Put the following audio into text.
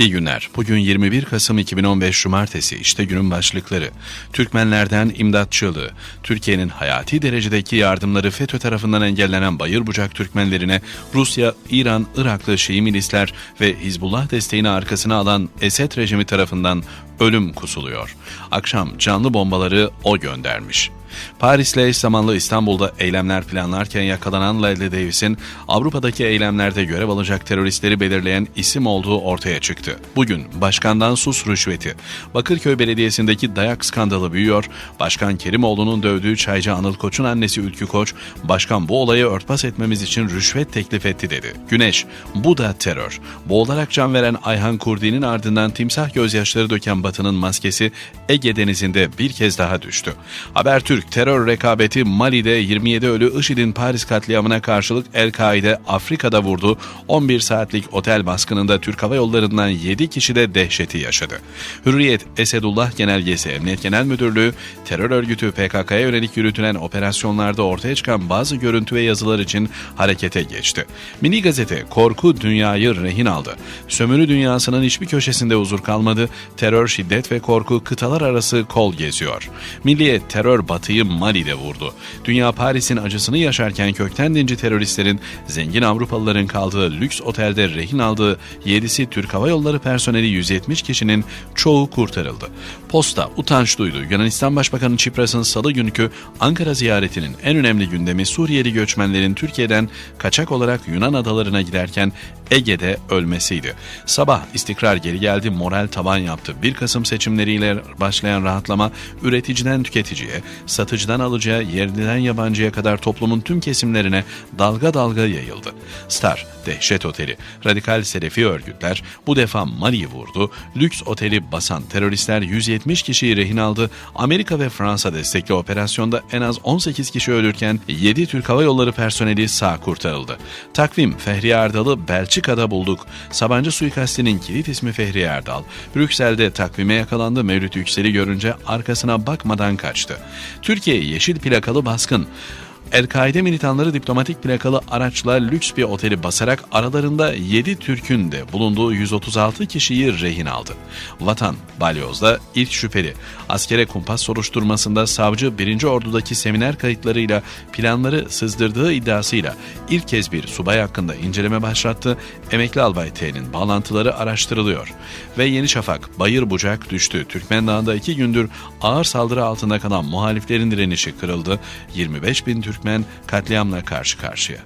İyi günler. Bugün 21 Kasım 2015 Cumartesi işte günün başlıkları. Türkmenlerden imdat çığlığı. Türkiye'nin hayati derecedeki yardımları FETÖ tarafından engellenen Bayırbucak Türkmenlerine Rusya, İran, Iraklı Şii milisler ve Hizbullah desteğini arkasına alan Esed rejimi tarafından ölüm kusuluyor. Akşam canlı bombaları o göndermiş. Paris'le eş zamanlı İstanbul'da eylemler planlarken yakalanan Leslie Davis'in Avrupa'daki eylemlerde görev alacak teröristleri belirleyen isim olduğu ortaya çıktı. Bugün başkandan sus rüşveti. Bakırköy Belediyesi'ndeki dayak skandalı büyüyor. Başkan Kerimoğlu'nun dövdüğü çaycı Anıl Koç'un annesi Ülkü Koç, başkan bu olayı örtbas etmemiz için rüşvet teklif etti dedi. Güneş, bu da terör. Boğularak can veren Ayhan Kurdi'nin ardından timsah gözyaşları döken Batı'nın maskesi Ege Denizi'nde bir kez daha düştü. Habertürk terör rekabeti Mali'de 27 ölü IŞİD'in Paris katliamına karşılık El-Kaide Afrika'da vurdu. 11 saatlik otel baskınında Türk Hava Yolları'ndan 7 kişi de dehşeti yaşadı. Hürriyet Esedullah Genelgesi Emniyet Genel Müdürlüğü terör örgütü PKK'ya yönelik yürütülen operasyonlarda ortaya çıkan bazı görüntü ve yazılar için harekete geçti. Mini gazete korku dünyayı rehin aldı. Sömürü dünyasının hiçbir köşesinde huzur kalmadı. Terör, şiddet ve korku kıtalar arası kol geziyor. Milliyet terör batıyı Mali'de vurdu. Dünya Paris'in acısını yaşarken kökten dinci teröristlerin zengin Avrupalıların kaldığı lüks otelde rehin aldığı 7'si Türk Hava Yolları personeli 170 kişinin çoğu kurtarıldı. Posta utanç duydu. Yunanistan Başbakanı Çipras'ın salı günkü Ankara ziyaretinin en önemli gündemi Suriyeli göçmenlerin Türkiye'den kaçak olarak Yunan adalarına giderken Ege'de ölmesiydi. Sabah istikrar geri geldi, moral taban yaptı. 1 Kasım seçimleriyle başlayan rahatlama üreticiden tüketiciye, satıcıdan alıcıya, yerliden yabancıya kadar toplumun tüm kesimlerine dalga dalga yayıldı. Star, Dehşet Oteli, radikal Selefi örgütler bu defa Mali'yi vurdu, lüks oteli basan teröristler 170 kişiyi rehin aldı, Amerika ve Fransa destekli operasyonda en az 18 kişi ölürken 7 Türk Hava Yolları personeli sağ kurtarıldı. Takvim Fehriye Erdal'ı Belçika'da bulduk. Sabancı suikastinin kilit ismi Fehriye Erdal. Brüksel'de takvime yakalandı Mevlüt Yüksel'i görünce arkasına bakmadan kaçtı. Türkiye yeşil plakalı baskın. El-Kaide militanları diplomatik plakalı araçla lüks bir oteli basarak aralarında 7 Türk'ün de bulunduğu 136 kişiyi rehin aldı. Vatan, Balyoz'da ilk şüpheli. Askere kumpas soruşturmasında savcı 1. Ordu'daki seminer kayıtlarıyla planları sızdırdığı iddiasıyla ilk kez bir subay hakkında inceleme başlattı. Emekli Albay T'nin bağlantıları araştırılıyor. Ve Yeni Şafak, Bayır Bucak düştü. Türkmen Dağı'nda iki gündür ağır saldırı altında kalan muhaliflerin direnişi kırıldı. 25 bin Türkmen katliamla karşı karşıya.